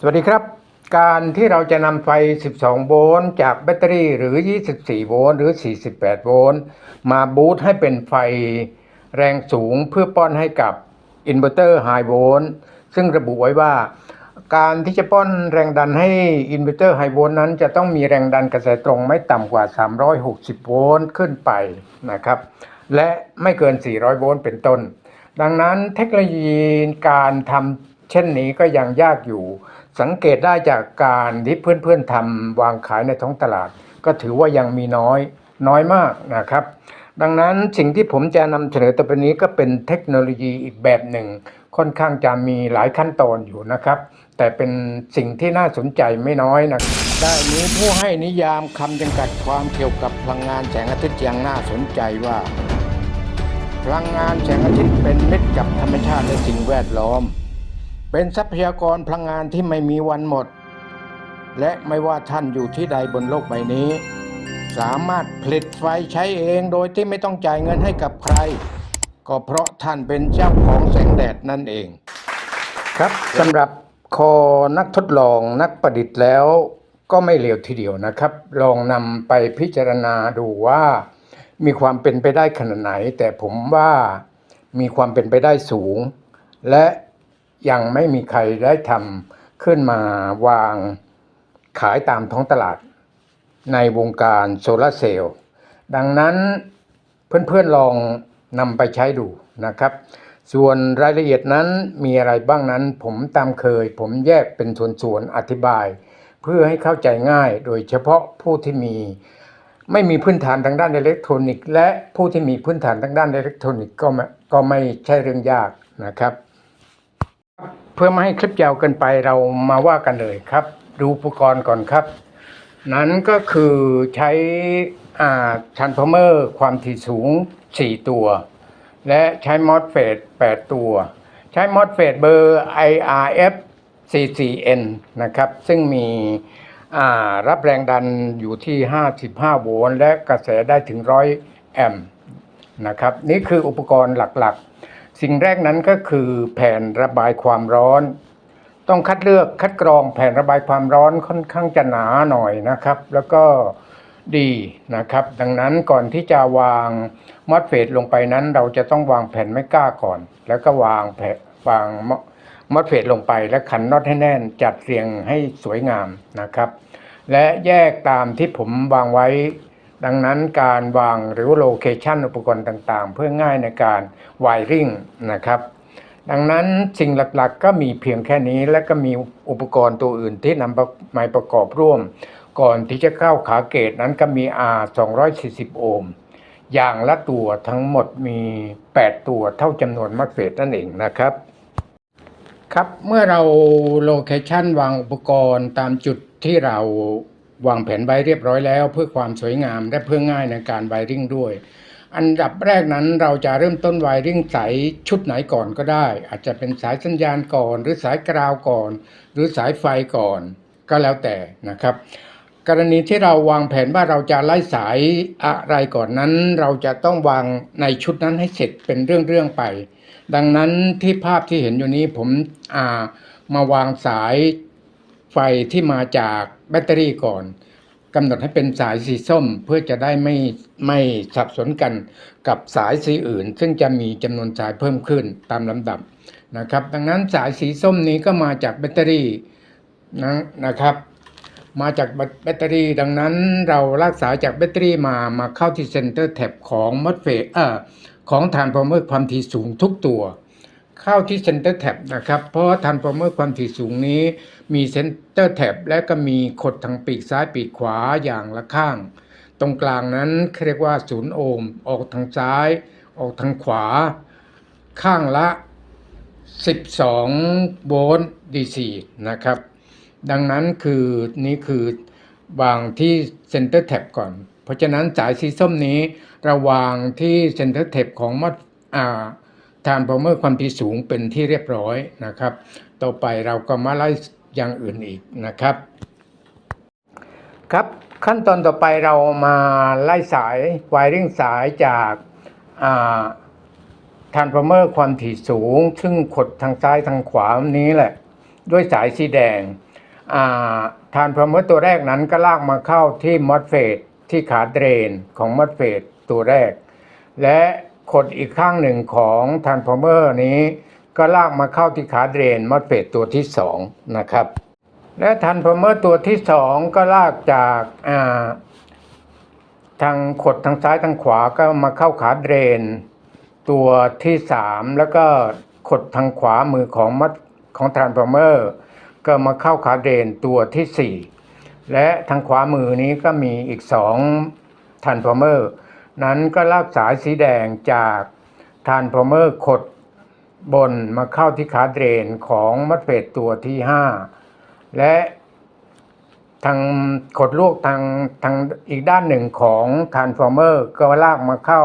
สวัสดีครับ การที่เราจะนำไฟ 12 โวลต์จากแบตเตอรี่หรือ 24 โวลต์หรือ 48 โวลต์มาบูตให้เป็นไฟแรงสูงเพื่อป้อนให้กับอินเวอร์เตอร์ไฮโวลต์ซึ่งระบุไว้ว่า การที่จะป้อนแรงดันให้อินเวอร์เตอร์ไฮโวลต์นั้น จะต้องมีแรงดันกระแสตรงไม่ต่ำกว่า 360 โวลต์ขึ้นไปนะครับ และไม่เกิน 400 โวลต์เป็นต้น ดังนั้นเทคโนโลยีการทำเช่นนี้ก็ยังยากอยู่ สังเกตได้จากการที่เพื่อนๆทำวางขายในท้องตลาด ก็ถือว่ายังมีน้อยน้อยมากนะครับ ดังนั้นสิ่งที่ผมจะนำเสนอต่อไปนี้ก็เป็นเทคโนโลยีอีกแบบหนึ่ง ค่อนข้างจะมีหลายขั้นตอนอยู่นะครับ แต่เป็นสิ่งที่น่าสนใจไม่น้อยนะได้นี้ผู้ให้นิยามคำจำกัดความเกี่ยวกับพลังงานแสงอาทิตย์อย่างน่าสนใจว่า พลังงานแสงอาทิตย์เป็นมิตรกับธรรมชาติและสิ่งแวดล้อม เป็นทรัพยากรพลังงานที่ไม่มีวันหมด และไม่ว่าท่านอยู่ที่ใดบนโลกใบนี้ สามารถผลิตไฟใช้เองโดยที่ไม่ต้องจ่ายเงินให้กับใคร ก็เพราะท่านเป็นเจ้าของแสงแดดนั่นเอง ครับสำหรับคอนักทดลองนักประดิษฐ์แล้วก็ไม่เลวทีเดียวนะครับ ลองนำไปพิจารณาดูว่า มีความเป็นไปได้ขนาดไหน แต่ผมว่ามีความเป็นไปได้สูง และ ยังไม่มีใครได้ทำขึ้นมาวางขายตามท้องตลาด ในวงการโซลาร์เซลล์ดังนั้นเพื่อนๆลองนำไปใช้ดูนะครับ ส่วนรายละเอียดนั้นมีอะไรบ้างนั้นผมตามเคย ผมแยกเป็นส่วนๆอธิบาย เพื่อให้เข้าใจง่าย โดยเฉพาะผู้ที่มี ไม่มีพื้นฐานทางด้านอิเล็กทรอนิกส์และผู้ที่มีพื้นฐานทางด้านอิเล็กทรอนิกส์ก็ไม่ก็ไม่ใช่เรื่องยากนะครับ เพื่อไม่ให้คลิปยาวเกินไปเรามาว่ากันเลยครับ ดูอุปกรณ์ก่อนครับ นั้นก็คือใช้อ่าชันพเมอร์ความถี่สูง 4 ตัว และใช้มอสเฟต8 ตัว ใช้มอสเฟตเบอร์ IRF 44N นะครับ ซึ่งมีรับแรงดันอยู่ที่ 55 โวลต์และกระแสได้ถึง 100 แอมป์นะครับ นี่คืออุปกรณ์หลักๆ สิ่งแรกนั้นก็คือแผ่นระบายความร้อน ต้องคัดเลือกคัดกรองแผ่นระบายความร้อนค่อนข้างจะหนาหน่อยนะครับ แล้วก็ดีนะครับ ดังนั้นก่อนที่จะวางมอสเฟตลงไปนั้น เราจะต้องวางแผ่นไม่กล้าก่อน แล้วก็วางแผ่นวางมอสเฟตลงไปและขันน็อตให้แน่นจัดเรียงให้สวยงามนะครับ และแยกตามที่ผมวางไว้ ดังนั้นการวางหรือโลเคชันอุปกรณ์ต่างๆ เพื่อง่ายในการวายริ่งนะครับดังนั้นสิ่งหลักๆก็มีเพียงแค่นี้และก็มีอุปกรณ์ตัวอื่นที่นำมาประกอบร่วม ก่อนที่จะเข้าขาเกตนั้นก็มี R 240 โอห์มอย่างละตัวทั้งหมดมี 8 ตัวเท่าจำนวนมัดเฟตนั่นเองนะครับ ครับเมื่อเราโลเคชันวางอุปกรณ์ตามจุดที่เรา วางแผนไว้เรียบร้อยแล้ว เพื่อความสวยงามและเพื่อง่ายในการไวริ่งด้วย อันดับแรกนั้นเราจะเริ่มต้นไวริ่งสายชุดไหนก่อนก็ได้ อาจจะเป็นสายสัญญาณก่อน หรือสายกราวก่อน หรือสายไฟก่อนก็แล้วแต่นะครับ กรณีที่เราวางแผนว่าเราจะไล่สายอะไรก่อนนั้น เราจะต้องวางในชุดนั้นให้เสร็จเป็นเรื่องๆไป ดังนั้นที่ภาพที่เห็นอยู่นี้ผมามาวางสาย ไฟที่มาจากแบตเตอรี่ก่อนกำหนดให้เป็นสายสีส้มเพื่อจะได้ไม่ไม่สับสนกันกับสายสีอื่น ซึ่งจะมีจำนวนสายเพิ่มขึ้นตามลำดับนะครับ ดังนั้นสายสีส้มนี้ก็มาจากแบตเตอรี่นะนะครับ มาจากแบตเตอรี่ ดังนั้นเราลากสายจากแบตเตอรี่มามาเข้าที่เซนเตอร์แท็บของมอสเฟตเอ่อของทานฟอร์เมอร์ความถี่สูงทุกตัว เข้าที่เซนเตอร์แท็บนะครับ เพราะทานฟอร์เมอร์ความถี่สูงนี้มีเซนเตอร์แท็บและก็มีขดทางปีกซ้ายปีกขวาอย่างละข้าง ตรงกลางนั้นเรียกว่าศูนย์โอห์มออกทางซ้าย ออกทางขวา ข้างละ 12 โวลต์ DC นะครับ ดังนั้นคือนี่คือวางที่เซนเตอร์แท็บก่อน เพราะฉะนั้นสายสีส้มนี้เราวางที่เซนเตอร์แท็บของมอดอ่า ทานพอเมอร์ความถี่สูงเป็นที่เรียบร้อยนะครับ ต่อไปเราก็มาไล่อย่างอื่นอีกนะครับ ครับขั้นตอนต่อไปเรามาไล่สายวายริ่งสายจากอ่าทรานส์ฟอร์เมอร์ความถี่สูง ซึ่งขดทางซ้ายทางขวานี้แหละ ด้วยสายสีแดงอ่าทานพรเมอร์ตัวแรกนั้นก็ลากมาเข้าที่มอสเฟตที่ขาเดรนของมอสเฟตตัวแรก และ ขดอีกข้างหนึ่งของทานพรเมอร์นี้ ก็ลากมาเข้าที่ขาเดรนมอสเฟตตัวที่สองนะครับ และทานพรเมอร์ตัวที่สองก็ลากจากาทางขดทางซ้ายทางขวาก็มาเข้าขาเดรน ตัวที่สามแล้วก็ขดทางขวามือของมัดของทรานส์ฟอร์เมอร์ก็มาเข้าขาเดรนตัวที่สี่และทางขวามือนี้ก็มีอีกสองทรานส์ฟอร์เมอร์ นั้นก็ลากสายสีแดงจากทรานส์ฟอร์เมอร์ขดบนมาเข้าที่ขาเดรนของมัดเฟดตัวที่ห้าและทางขดลวกทางทางอีกด้านหนึ่งของทานฟอร์เมอร์ก็ลากมาเข้า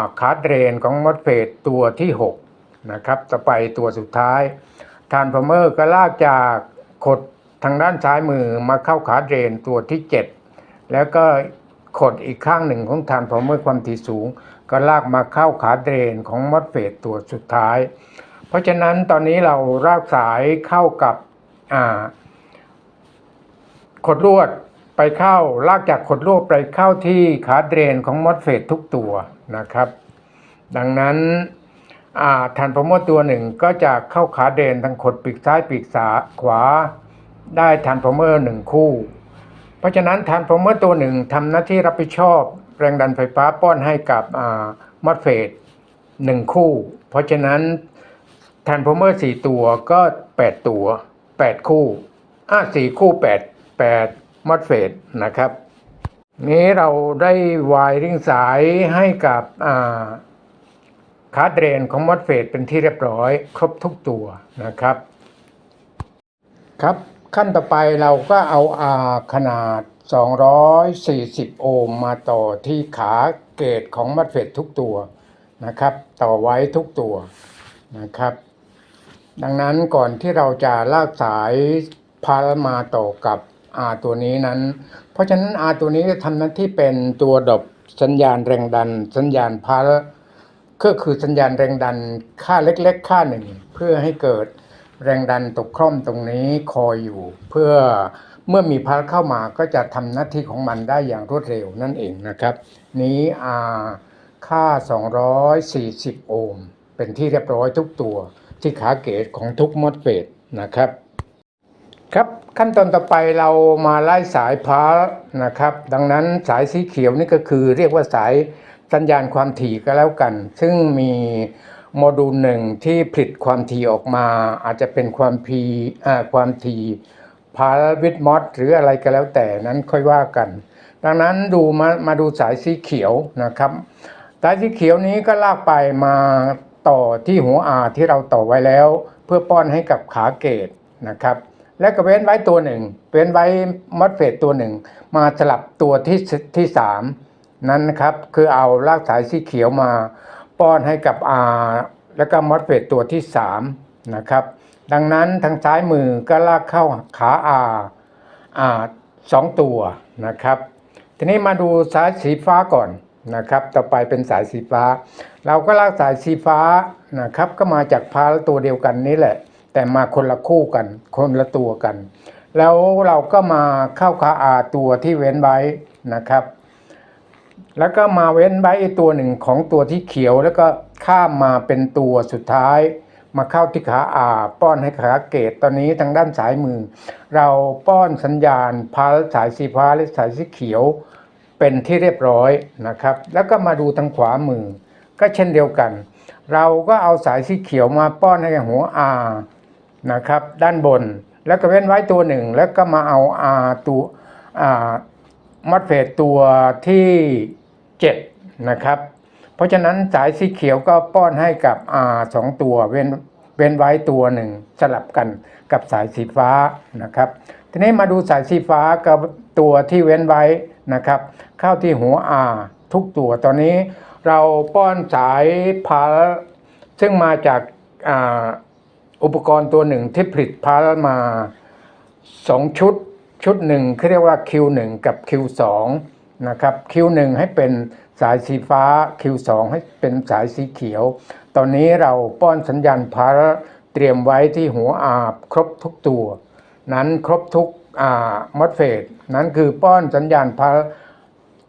าขาเดรนของมอสเฟตตัวที่ 6 นะครับต่อไปตัวสุดท้ายทานฟอร์เมอร์ก็ลากจากขดทางด้านซ้ายมือมาเข้าขาเดรนตัวที่ 7 แล้วก็ ขดอีกข้างหนึ่งของทานฟอร์เมอร์ความถี่สูง ก็ลากมาเข้าขาเดรนของมอสเฟตตัวสุดท้าย เพราะฉะนั้นตอนนี้เราลากสายเข้ากับขดลวดไปเข้าลากจากขดลวดไปเข้าที่ขาเดรนของมอสเฟตทุกตัวนะครับ ดังนั้นทานโปรโมตตัวหนึ่งก็จะเข้าขาเดรนทางขดปีกซ้ายปีกขวาได้ทานโปรเมอร์หนึ่งคู่ เพราะฉะนั้นทานโปรเมอร์ตัวหนึ่งทำหน้าที่รับผิดชอบ แรงดันไฟฟ้าป้อนให้กับมอสเฟตหนึ่งคู่ เพราะฉะนั้นทานโปรเมอร์สี่ตัวก็แปดตัวแปดคู่อะสี่คู่แปด8มอดเฟตนะครับ นี้เราได้วายริ่งสายให้กับคาร์ดเรนของมอดเฟตเป็นที่เรียบร้อย ครบทุกตัวนะครับครับ ขั้นต่อไปเราก็เอาอาขนาด 240 โอห์มมาต่อที่ขาเกตของมอดเฟตทุกตัวนะครับ ต่อไว้ทุกตัวนะครับ ดังนั้นก่อนที่เราจะลากสายพามาต่อกับ R ตัวนี้นั้น เพราะฉะนั้น R ตัวนี้จะทำหน้าที่เป็นตัวดบสัญญาณแรงดัน สัญญาณพัลก็คือสัญญาณแรงดันค่าเล็กๆ ค่าหนึ่ง เพื่อให้เกิด แรงดันตกคร่อมตรงนี้คอยอยู่ เพื่อเมื่อมีพัลเข้ามาก็จะทำหน้าที่ของมันได้อย่างรวดเร็วนั่นเองนะครับ นี้ R ค่า 240 โอห์มเป็นที่เรียบร้อยทุกตัวที่ขาเกตของทุกมอดเฟตนะครับครับขั้นตอนต่อไปเรามาไล่สายพาร์นะครับ ดังนั้นสายสีเขียวนี่ก็คือเรียกว่าสายสัญญาณความถี่ก็แล้วกัน ซึ่งมี โมดูลหนึ่งที่ผลิตความถี่ออกมา อาจจะเป็นความพีความถี่พาวิดมอสหรืออะไรก็แล้วแต่นั้นค่อยว่ากัน ดังนั้นดูมามาดูสายสีเขียวนะครับสายสีเขียวนี้ก็ลากไปมาต่อที่หัวอาที่เราต่อไว้แล้ว เพื่อป้อนให้กับขาเกตนะครับ แล้วก็เว้นไว้ตัวหนึ่งเว้นไว้มอสเฟตตัวหนึ่ง มาสลับตัวที่ที่สามนั้นนะครับคือเอาลากสายสีเขียวมา ป้อนให้กับ R แล้วก็มอสเฟตตัวที่สามนะครับ ดังนั้นทางซ้ายมือก็ลากเข้าขา R อ่าสองตัวนะครับ ทีนี้มาดูสายสีฟ้าก่อนนะครับ ต่อไปเป็นสายสีฟ้า เราก็ลากสายสีฟ้านะครับ ก็มาจากพาลตัวเดียวกันนี้แหละ แต่มาคนละคู่กัน คนละตัวกัน แล้วเราก็มาเข้าคาอาตัวที่เว้นไว้นะครับ แล้วก็มาเว้นไว้อีกตัวหนึ่งของตัวที่เขียว แล้วก็ข้ามมาเป็นตัวสุดท้าย มาเข้าที่ขาอาป้อนให้ขาเกตตอนนี้ทางด้านสายมือ เราป้อนสัญญาณพาสายสีฟ้าและสายสีเขียวเป็นที่เรียบร้อยนะครับ แล้วก็มาดูทางขวามือ ก็เช่นเดียวกัน เราก็เอาสายสีเขียวมาป้อนให้หัวอานะครับ ด้านบนแล้วก็เว้นไว้ตัวหนึ่ง แล้วก็มาเอาอาตัวมัดเฟตตัวที่ 7 นะครับ เพราะฉะนั้นสายสีเขียวก็ป้อนให้กับอาสองตัวเว้นเว้นไว้ตัวหนึ่งสลับกันกับสายสีฟ้านะครับ ทีนี้มาดูสายสีฟ้ากับตัวที่เว้นไว้นะครับ เข้าที่หัวอาทุกตัวตอนนี้เราป้อนสายพาซึ่งมาจากอุปกรณ์ตัวหนึ่งที่ผลิตพาร์มาสองชุด ชุดหนึ่งเขาเรียกว่า Q1 กับ Q2 นะครับ Q1 ให้เป็นสายสีฟ้า Q2 ให้เป็นสายสีเขียว ตอนนี้เราป้อนสัญญาณพาร์เตรียมไว้ที่หัวอาบครบทุกตัว นั้นครบทุกอ่ามอดเฟสนั้นคือป้อนสัญญาณพา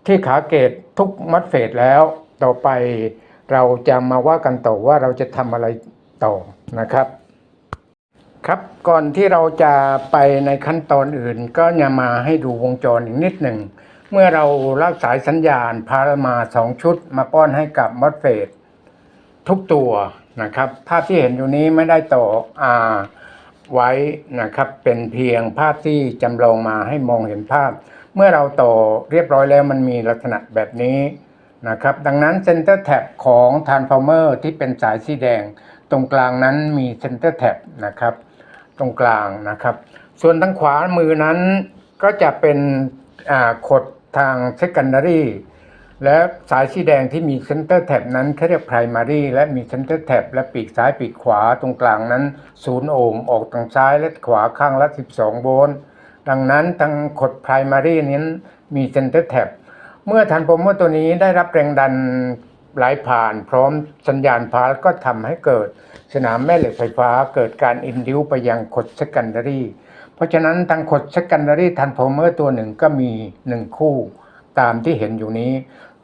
ที่ขาเกตทุกมอดเฟสแล้ว ต่อไปเราจะมาว่ากันต่อว่าเราจะทำอะไรต่อนะครับครับก่อนที่เราจะไปในขั้นตอนอื่นก็จะมาให้ดูวงจรอีกนิดหนึ่ง เมื่อเราลากสายสัญญาณพามาสองชุดมาป้อนให้กับมอดเฟสทุกตัวนะครับ ภาพที่เห็นอยู่นี้ไม่ได้ต่ออาไว้นะครับ เป็นเพียงภาพที่จำลองมาให้มองเห็นภาพ เมื่อเราต่อเรียบร้อยแล้วมันมีลักษณะแบบนี้นะครับ ดังนั้นเซนเตอร์แท็บของ Transformer ที่เป็นสายสีแดง ตรงกลางนั้นมีเซนเตอร์แท็บนะครับ ตรงกลางนะครับ ส่วนทางขวามือนั้นก็จะเป็นขด ทาง secondary และสายสีแดงที่มีเซนเตอร์แท็บนั้นเขาเรียก primary และมีเซนเตอร์แท็บและปีกซ้ายปีกขวาตรงกลางนั้น0โอห์มออกทางซ้ายและขวาข้างละ 12 โวลต์ดังนั้นทางขด primary นั้นมีเซนเตอร์แท็บเมื่อทันโปรโมตัวนี้ได้รับแรงดันไหลผ่านพร้อมสัญญาณพาสก็ทำให้เกิด สนามแม่เหล็กไฟฟ้าเกิดการอินดิวไปยังขด secondary ราะฉะนั้นทางขด secondary transformer ตัวหนึ่งก็มี1คู่ตามที่เห็นอยู่นี้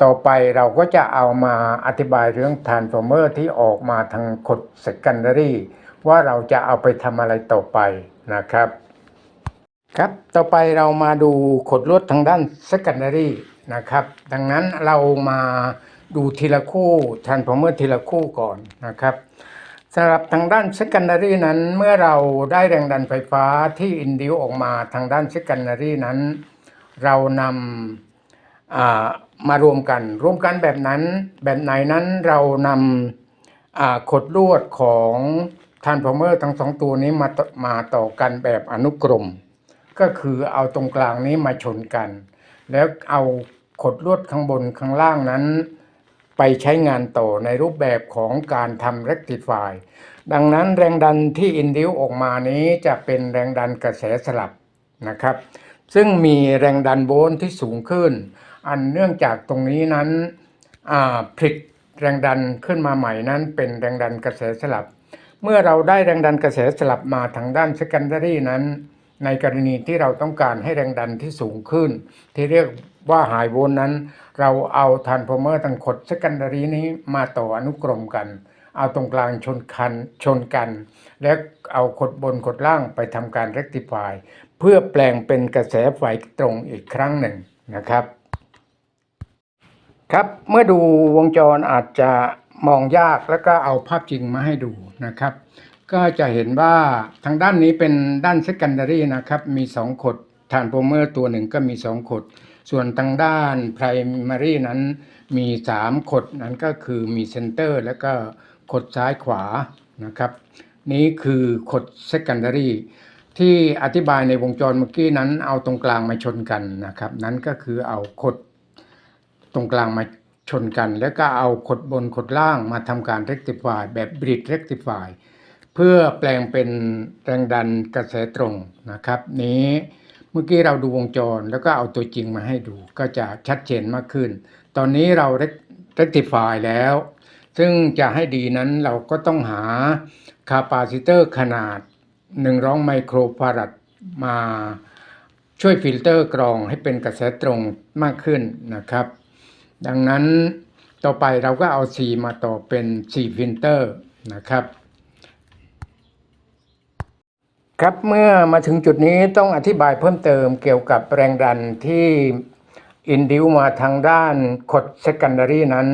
ต่อไปเราก็จะเอามาอธิบายเรื่อง transformer ที่ออกมาทางขด secondary ว่าเราจะเอาไปทำอะไรต่อไปนะครับ ครับ ต่อไปเรามาดูขดลวดทางด้าน secondary นะครับ ดังนั้นเรามาดูทีละคู่ transformer ทีละคู่ก่อนนะครับ สำหรับทางด้าน secondary นั้นเมื่อเราได้แรงดันไฟฟ้าที่ induce ออกมาทางด้าน secondary นั้น เรานำมารวมกัน รวมกันแบบนั้นแบบไหนนั้นเรานำขดลวดของ transformer ทั้งสองตัวนี้มาต่อมาต่อกันแบบอนุกรม ก็คือเอาตรงกลางนี้มาชนกัน แล้วเอาขดลวดข้างบนข้างล่างนั้น ไปใช้งานต่อในรูปแบบของการทำ rectify ดังนั้นแรงดันที่อินดิวออกมานี้จะเป็นแรงดันกระแสสลับนะครับ ซึ่งมีแรงดันโวลต์ที่สูงขึ้น อันเนื่องจากตรงนี้นั้นผลิตแรงดันขึ้นมาใหม่นั้นเป็นแรงดันกระแสสลับ เมื่อเราได้แรงดันกระแสสลับมาทางด้าน secondary นั้น ในกรณีที่เราต้องการให้แรงดันที่สูงขึ้น ที่เรียกว่าหายโวลต์นั้น เราเอาทานโฟเมอร์ทางขด secondary นี้มาต่ออนุกรมกัน เอาตรงกลางชนคันชนกัน แล้วเอาขดบนขดล่างไปทำการ rectify เพื่อแปลงเป็นกระแสไฟตรงอีกครั้งหนึ่งนะครับ ครับเมื่อดูวงจรอาจจะมองยากแล้วก็เอาภาพจริงมาให้ดูนะครับ ก็จะเห็นว่าทางด้านนี้เป็นด้าน secondary นะครับ มี 2 ขดทานโพเมอร์ตัวหนึ่งก็มี 2 ขด ส่วนทางด้าน primary นั้นมี 3 ขดนั้นก็คือมี center แล้วก็ขดซ้ายขวานะครับ นี้คือขด secondary ที่อธิบายในวงจรเมื่อกี้นั้นเอาตรงกลางมาชนกันนะครับ นั้นก็คือเอาขดตรงกลางมาชนกัน แล้วก็เอาขดบนขดล่างมาทำการ rectify แบบ bridge rectify เพื่อแปลงเป็นแรงดันกระแสตรงนะครับ นี้ มื่อกี้เราดูวงจรแล้วก็เอาตัวจริงมาให้ดู ก็จะชัดเจนมากขึ้น ตอนนี้เรา rectify แล้ว ซึ่งจะให้ดีนั้นเราก็ต้องหาคาปาซิเตอร์ขนาด100ไมโครฟารัดมาช่วยฟิลเตอร์กรองให้เป็นกระแสตรงมากขึ้นนะครับ ดังนั้นต่อไปเราก็เอา C มาต่อเป็น C ฟิลเตอร์นะครับ ครับเมื่อมาถึงจุดนี้ต้องอธิบายเพิ่มเติมเกี่ยวกับแรงดันที่อินดิวมาทางด้านขด secondary นั้น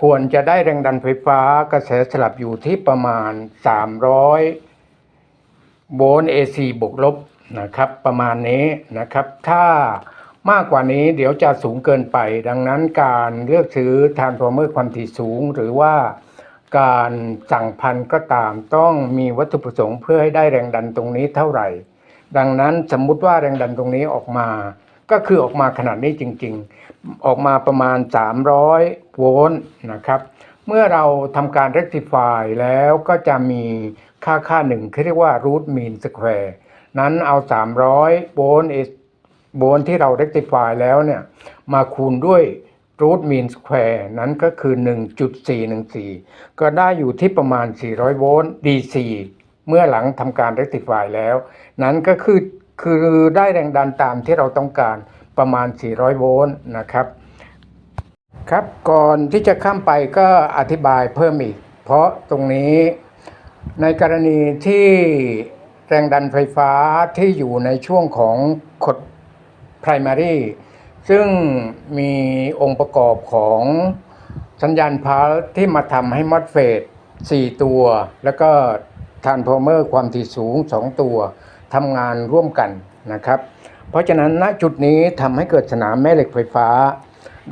ควรจะได้แรงดันไฟฟ้ากระแสสลับอยู่ที่ประมาณ 300 โวลต์ AC บวกลบนะครับประมาณนี้นะครับ ถ้ามากกว่านี้เดี๋ยวจะสูงเกินไป ดังนั้นการเลือกซื้อทานโฟเมอร์ความถี่สูง หรือว่า การสั่งพันก็ตามต้องมีวัตถุประสงค์เพื่อให้ได้แรงดันตรงนี้เท่าไหร่ ดังนั้นสมมุติว่าแรงดันตรงนี้ออกมา ก็คือออกมาขนาดนี้จริงๆ ออกมาประมาณ 300 โวลต์นะครับ เมื่อเราทำการ rectify แล้วก็จะมีค่าค่าหนึ่งที่เรียกว่า root mean square นั้นเอา 300 โวลต์โวลต์ที่เรา rectify แล้วเนี่ยมาคูณด้วย root mean square นั้นก็คือ 1.414 ก็ได้อยู่ที่ประมาณ 400 โวลต์ DC เมื่อหลังทำการ rectify แล้ว นั้นก็คือคือได้แรงดันตามที่เราต้องการประมาณ 400 โวลต์นะครับ ครับก่อนที่จะข้ามไปก็อธิบายเพิ่มอีก เพราะตรงนี้ในกรณีที่แรงดันไฟฟ้าที่อยู่ในช่วงของขด primary ซึ่งมีองค์ประกอบของสัญญาณพาลที่มาทำให้มอสเฟต4ตัว แล้วก็ทานโฟเมอร์ความถี่สูง 2 ตัวทำงานร่วมกันนะครับ เพราะฉะนั้นณจุดนี้ทำให้เกิดสนามแม่เหล็กไฟฟ้า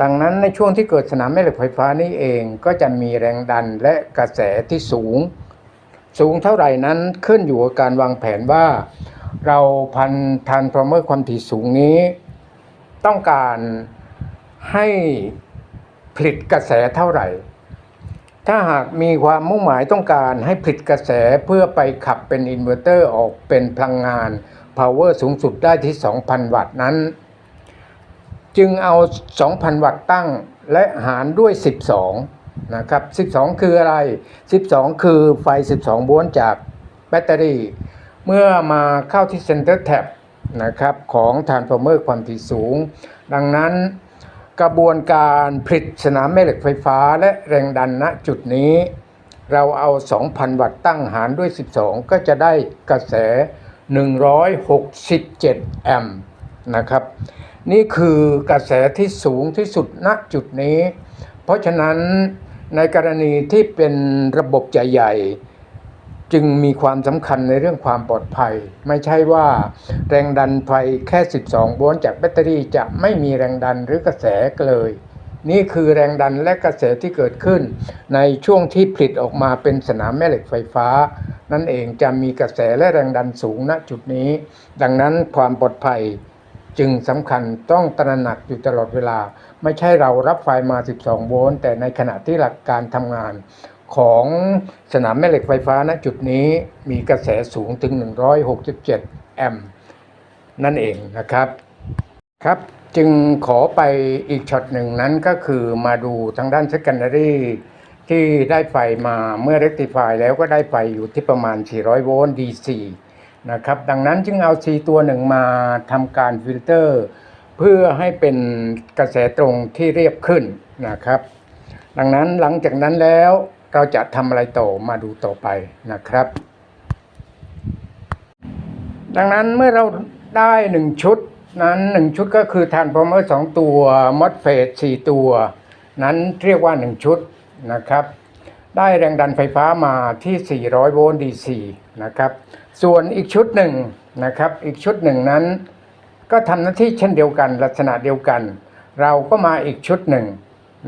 ดังนั้นในช่วงที่เกิดสนามแม่เหล็กไฟฟ้านี่เองก็จะมีแรงดันและกระแสที่สูง สูงเท่าไหร่นั้นขึ้นอยู่กับการวางแผนว่า เราพันทานโฟเมอร์ความถี่สูงนี้ ต้องการให้ผลิตกระแสเท่าไหร่ ถ้าหากมีความมุ่งหมายต้องการให้ผลิตกระแสเพื่อไปขับเป็นอินเวอร์เตอร์ออกเป็นพลังงาน power สูงสุดได้ที่ 2,000 วัตต์นั้น จึงเอา 2,000 วัตต์ตั้งและหารด้วย 12 นะครับ 12 คืออะไร 12 คือไฟ 12 โวลต์จากแบตเตอรี่ เมื่อมาเข้าที่ Center Tap นะครับของ Transformer ความถี่สูง ดังนั้นกระบวนการผลิตสนามแม่เหล็กไฟฟ้าและแรงดันณจุดนี้ เราเอา 2,000 วัตต์ตั้งหารด้วย 12 ก็จะได้กระแส 167 แอมป์นะครับ นี่คือกระแสที่สูงที่สุดณจุดนี้ เพราะฉะนั้นในกรณีที่เป็นระบบใหญ่ๆ จึงมีความสำคัญในเรื่องความปลอดภัย ไม่ใช่ว่าแรงดันไฟแค่ 12 โวลต์จากแบตเตอรี่จะไม่มีแรงดันหรือกระแสเลย นี่คือแรงดันและกระแสที่เกิดขึ้น ในช่วงที่ผลิตออกมาเป็นสนามแม่เหล็กไฟฟ้า นั่นเองจะมีกระแสและแรงดันสูงณจุดนี้ ดังนั้นความปลอดภัยจึงสำคัญต้องตระหนักอยู่ตลอดเวลา ไม่ใช่เรารับไฟมา 12 โวลต์แต่ในขณะที่หลักการทำงาน ของสนามแม่เหล็กไฟฟ้าณจุดนี้มีกระแสสูงถึง 167 แอมป์นั่นเองนะครับครับจึงขอไปอีกช็อตหนึ่งนั้นก็คือมาดูทางด้าน secondary ที่ได้ไฟมาเมื่อ rectify แล้วก็ได้ไฟอยู่ที่ประมาณ 400 โวลต์ DC นะครับดังนั้นจึงเอา C ตัวหนึ่งมาทำการฟิลเตอร์ เพื่อให้เป็นกระแสตรงที่เรียบขึ้นนะครับ ดังนั้นหลังจากนั้นแล้ว เราจะทำอะไรต่อมาดูต่อไปนะครับ ดังนั้นเมื่อเราได้หนึ่งชุดนั้นหนึ่งชุดก็คือทานพอมเมอร์สองตัวมอสเฟตสี่ตัว นั้นเรียกว่าหนึ่งชุดนะครับ ได้แรงดันไฟฟ้ามาที่ 400 โวลต์ DC นะครับ ส่วนอีกชุดหนึ่งนะครับ อีกชุดหนึ่งนั้น ก็ทำหน้าที่เช่นเดียวกัน ลักษณะเดียวกัน เราก็มาอีกชุดหนึ่ง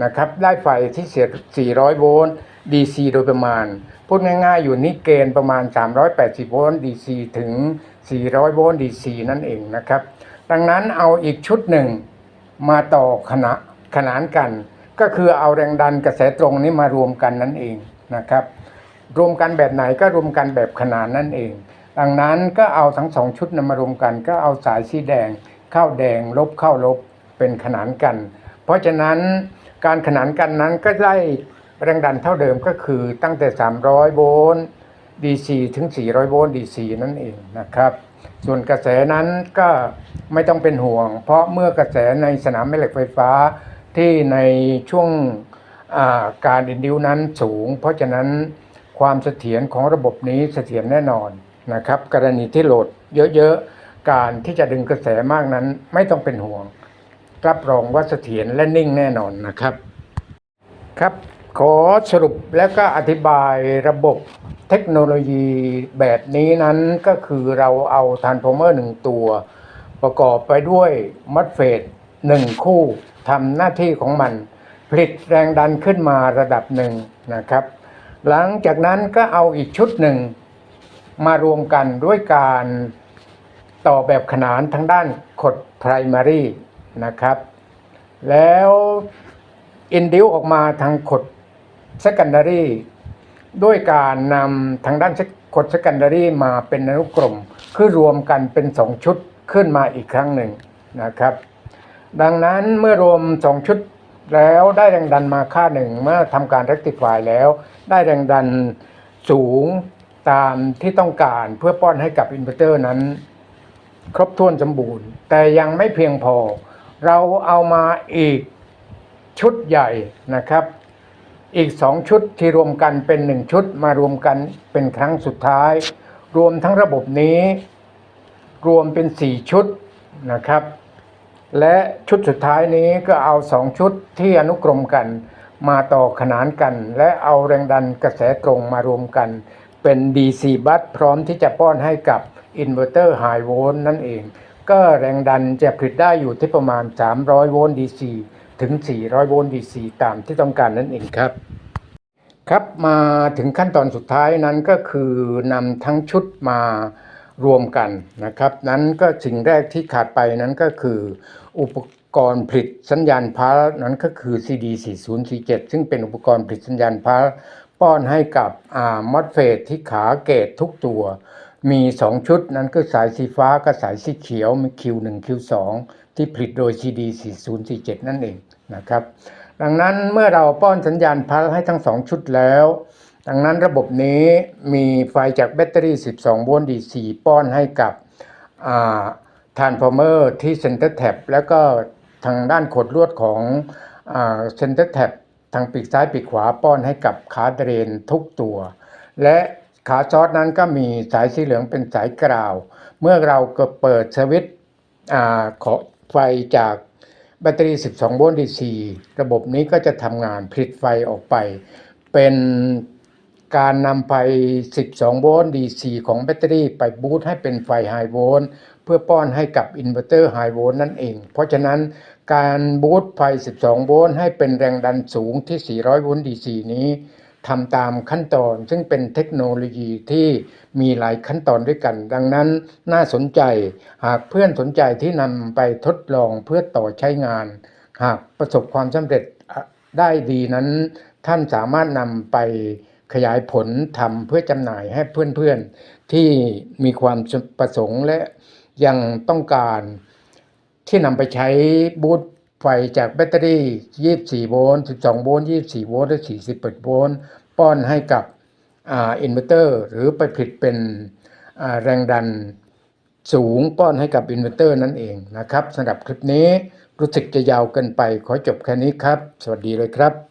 นะครับ ได้ไฟที่เสีย400 โวลต์ DC โดยประมาณ พูดง่ายๆอยู่นี่เกณฑ์ประมาณ 380 โวลต์ DC ถึง 400 โวลต์ DC นั่นเองนะครับ ดังนั้นเอาอีกชุดหนึ่งมาต่อขณะขนานกัน ก็คือเอาแรงดันกระแสตรงนี้มารวมกันนั่นเองนะครับ รวมกันแบบไหนก็รวมกันแบบขนานนั่นเอง ดังนั้นก็เอาทั้งสองชุดนำมารวมกัน ก็เอาสายสีแดงเข้าแดงลบเข้าลบเป็นขนานกัน เพราะฉะนั้นการขนานกันนั้นก็ได้ แรงดันเท่าเดิมก็คือตั้งแต่ 300 โวลต์ DC ถึง 400 โวลต์ DC นั่นเองนะครับ ส่วนกระแสนั้นก็ไม่ต้องเป็นห่วง เพราะเมื่อกระแสในสนามแม่เหล็กไฟฟ้าที่ในช่วงาการอินดิวนั้นสูง เพราะฉะนั้นความเสถียรของระบบนี้เสถียรแน่นอนนะครับ กรณีที่โหลดเยอะๆ การที่จะดึงกระแสมากนั้นไม่ต้องเป็นห่วง รับรองว่าเสถียรและนิ่งแน่นอนนะครับครับ ขอสรุปแล้วก็อธิบายระบบเทคโนโลยีแบบนี้นั้นก็คือเราเอาทานโฟเมอร์หนึ่งตัว ประกอบไปด้วยมัดเฟดหนึ่งคู่ทำหน้าที่ของมัน ผลิตแรงดันขึ้นมาระดับหนึ่งนะครับ หลังจากนั้นก็เอาอีกชุดหนึ่ง มารวมกันด้วยการต่อแบบขนานทางด้านขด primary นะครับ แล้ว อินดิวออกมาทางขด secondary ด้วยการนำทางด้านขด secondary มาเป็นอนุกรม คือรวมกันเป็น2ชุดขึ้นมาอีกครั้งหนึ่งนะครับ ดังนั้นเมื่อรวม2ชุดแล้วได้แรงดันมาค่าหนึ่งเมื่อทำการ rectify แล้ว ได้แรงดันสูงตามที่ต้องการเพื่อป้อนให้กับอินเวอร์เตอร์นั้น ครบถ้วนสมบูรณ์ แต่ยังไม่เพียงพอ เราเอามาอีกชุดใหญ่นะครับ อีกสองชุดที่รวมกันเป็นหนึ่งชุดมารวมกันเป็นครั้งสุดท้าย รวมทั้งระบบนี้ รวมเป็นสี่ชุดนะครับ และชุดสุดท้ายนี้ก็เอาสองชุดที่อนุกรมกันมาต่อขนานกัน และเอาแรงดันกระแสตรงมารวมกัน เป็น DC บัสพร้อมที่จะป้อนให้กับอินเวอร์เตอร์ไฮโวลต์นั่นเอง ก็แรงดันจะผลิตได้อยู่ที่ประมาณ 300 โวลต์ DC ถึง 400 โวลต์ DC ตามที่ต้องการนั่นเองครับ ครับมาถึงขั้นตอนสุดท้ายนั้นก็คือนำทั้งชุดมารวมกันนะครับ นั้นก็สิ่งแรกที่ขาดไปนั้นก็คือ อุปกรณ์ผลิตสัญญาณพาร์นั้นก็คือ CD 4047 ซึ่งเป็นอุปกรณ์ผลิตสัญญาณพาร์ป้อนให้กับอ่ามอสเฟตที่ขาเกตทุกตัว มี 2 ชุดนั้นคือสายสีฟ้ากับสายสีเขียวมี Q1 Q2 ที่ผลิตโดย CD 4047 นั่นเอง นะครับ ดังนั้นเมื่อเราป้อนสัญญาณพัลให้ทั้ง 2 ชุดแล้ว ดังนั้นระบบนี้มีไฟจากแบตเตอรี่ 12 โวลต์ DC ป้อนให้กับทานฟอร์เมอร์ที่เซนเตอร์แท็บแล้วก็ทางด้านขดลวดของเซนเตอร์แท็บทางปีกซ้ายปีกขวาป้อนให้กับขาเดรนทุกตัว และขาซอสนั้นก็มีสายสีเหลืองเป็นสายกราว เมื่อเราก็เปิดสวิตช์ขอไฟจาก แบตเตอรี่ 12 โวลต์ DC ระบบนี้ก็จะทำงานผลิตไฟออกไป เป็นการนำไฟ 12 โวลต์ DC ของแบตเตอรี่ไปบูตให้เป็นไฟไฮโวลต์เพื่อป้อนให้กับอินเวอร์เตอร์ไฮโวลต์นั่นเอง เพราะฉะนั้นการบูตไฟ 12 โวลต์ให้เป็นแรงดันสูงที่ 400 โวลต์ DC นี้ ทำตามขั้นตอน ซึ่งเป็นเทคโนโลยีที่มีหลายขั้นตอนด้วยกัน ดังนั้นน่าสนใจ หากเพื่อนสนใจที่นำไปทดลองเพื่อต่อใช้งาน หากประสบความสำเร็จได้ดีนั้น ท่านสามารถนำไปขยายผลทำเพื่อจำหน่ายให้เพื่อนๆ ที่มีความประสงค์และยังต้องการที่นำไปใช้บูต ไฟจากแบตเตอรี่ 24 โวลต์ 12 โวลต์ 24 โวลต์ และ 41 โวลต์ ป้อนให้กับอินเวอร์เตอร์ หรือไปผลิตเป็นแรงดันสูงป้อนให้กับอินเวอร์เตอร์นั่นเองนะครับสำหรับคลิปนี้รู้สึกจะยาวเกินไปขอจบแค่นี้ครับ สวัสดีเลยครับ